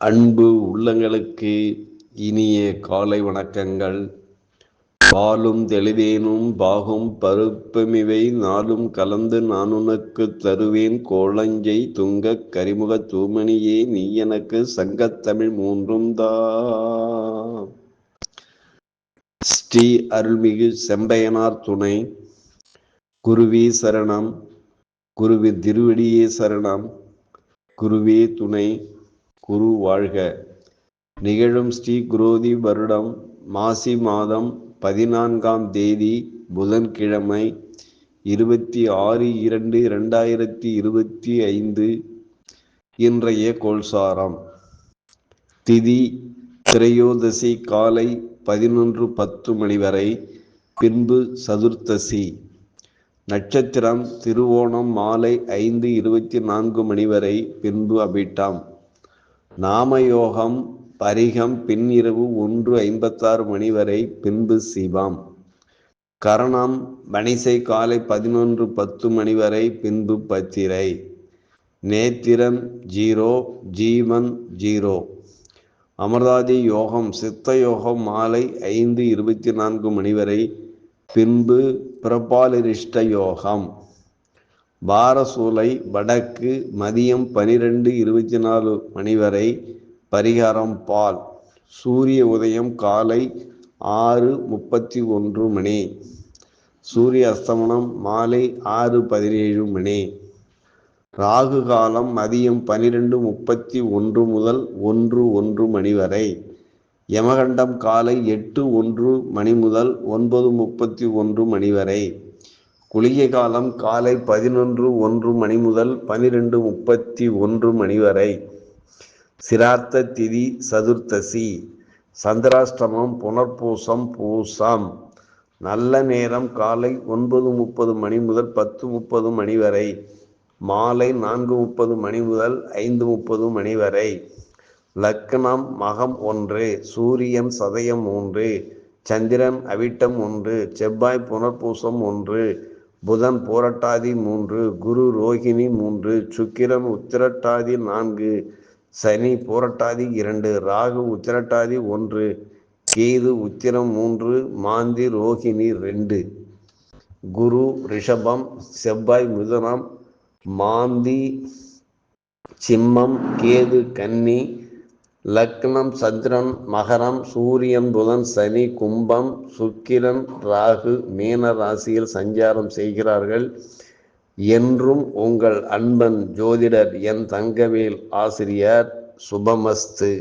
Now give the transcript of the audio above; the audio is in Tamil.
அன்பு உள்ளங்களுக்கு இனிய காலை வணக்கங்கள். பாலும் தெளிவேனும் பாகும் பருப்பமிவை நாளும் கலந்து நான் உனக்கு தருவேன். கோளஞ்சை துங்க கரிமுக தூமணியே நீ எனக்கு சங்கத்தமிழ் மூன்றும் தா. ஸ்ரீ அருள்மிகு செம்பையனார் துணை. குருவி சரணம். குருவி திருவடியே சரணம். குருவே துணை. குரு வாழ்க. நிகழும் ஸ்ரீ குரோதி வருடம் மாசி மாதம் பதினான்காம் தேதி புதன்கிழமை இருபத்தி ஆறு இரண்டு இரண்டாயிரத்தி இருபத்தி ஐந்து இன்றைய கோல்சாரம் திதி திரையோதசி காலை பதினொன்று பத்து மணி வரை பின்பு சதுர்த்தசி. நட்சத்திரம் திருவோணம் மாலை ஐந்து இருபத்தி நான்கு மணி வரை பின்பு அபிட்டாம். நாமயோகம் பரிகம் பின்னிரவு ஒன்று ஐம்பத்தாறு மணி வரை பின்பு சிவாம். கரணம் வணிசை காலை பதினொன்று பத்து மணி வரை பின்பு பத்திரை. நேத்திரம் ஜீரோ ஜீவன் ஜீரோ. அமர்தாதி யோகம் சித்த யோகம் மாலை ஐந்து இருபத்தி நான்கு மணி வரை பின்பு பிரபாலிரிஷ்ட யோகம். பாரசூலை வடக்கு மதியம் பனிரெண்டு இருபத்தி நாலு மணி வரை பரிகாரம் பால். சூரிய உதயம் காலை ஆறு முப்பத்தி ஒன்று மணி. சூரிய அஸ்தமனம் மாலை ஆறு பதினேழு மணி. ராகு காலம் மதியம் பனிரெண்டு முப்பத்தி ஒன்று முதல் ஒன்று ஒன்று மணி வரை. யமகண்டம் காலை எட்டு ஒன்று மணி முதல் ஒன்பது முப்பத்தி ஒன்று மணி வரை. குளிகை காலம் காலை பதினொன்று ஒன்று மணி முதல் பனிரெண்டு முப்பத்தி ஒன்று மணி வரை. சிரார்த்த திதி சதுர்த்தசி. சந்திராஷ்டமம் புனர்பூசம் பூசம். நல்ல நேரம் காலை ஒன்பது முப்பது மணி முதல் பத்து முப்பது மணி வரை. மாலை நான்கு முப்பது மணி முதல் ஐந்து முப்பது மணி வரை. லக்னம் மகம் ஒன்று சூரியன் சதயம் மூன்று சந்திரன் அவிட்டம் ஒன்று செவ்வாய் புனர்பூசம் ஒன்று புதன் போரட்டாதி மூன்று குரு ரோகிணி மூன்று சுக்கிரன் உத்திரட்டாதி நான்கு சனி போரட்டாதி இரண்டு ராகு உத்திரட்டாதி ஒன்று கேது உத்திரம் மூன்று மாந்தி ரோகிணி ரெண்டு. குரு ரிஷபம் செவ்வாய் மிதுனம் மாந்தி சிம்மம் கேது கன்னி லக்னம் சந்திரன் மகரம் சூரியன் புதன் சனி கும்பம் சுக்கிரன் ராகு மீன ராசியில் சஞ்சாரம் செய்கிறார்கள். என்றும் உங்கள் அன்பன் ஜோதிடர் என் தங்கவேல் ஆசிரியர் சுபமஸ்து.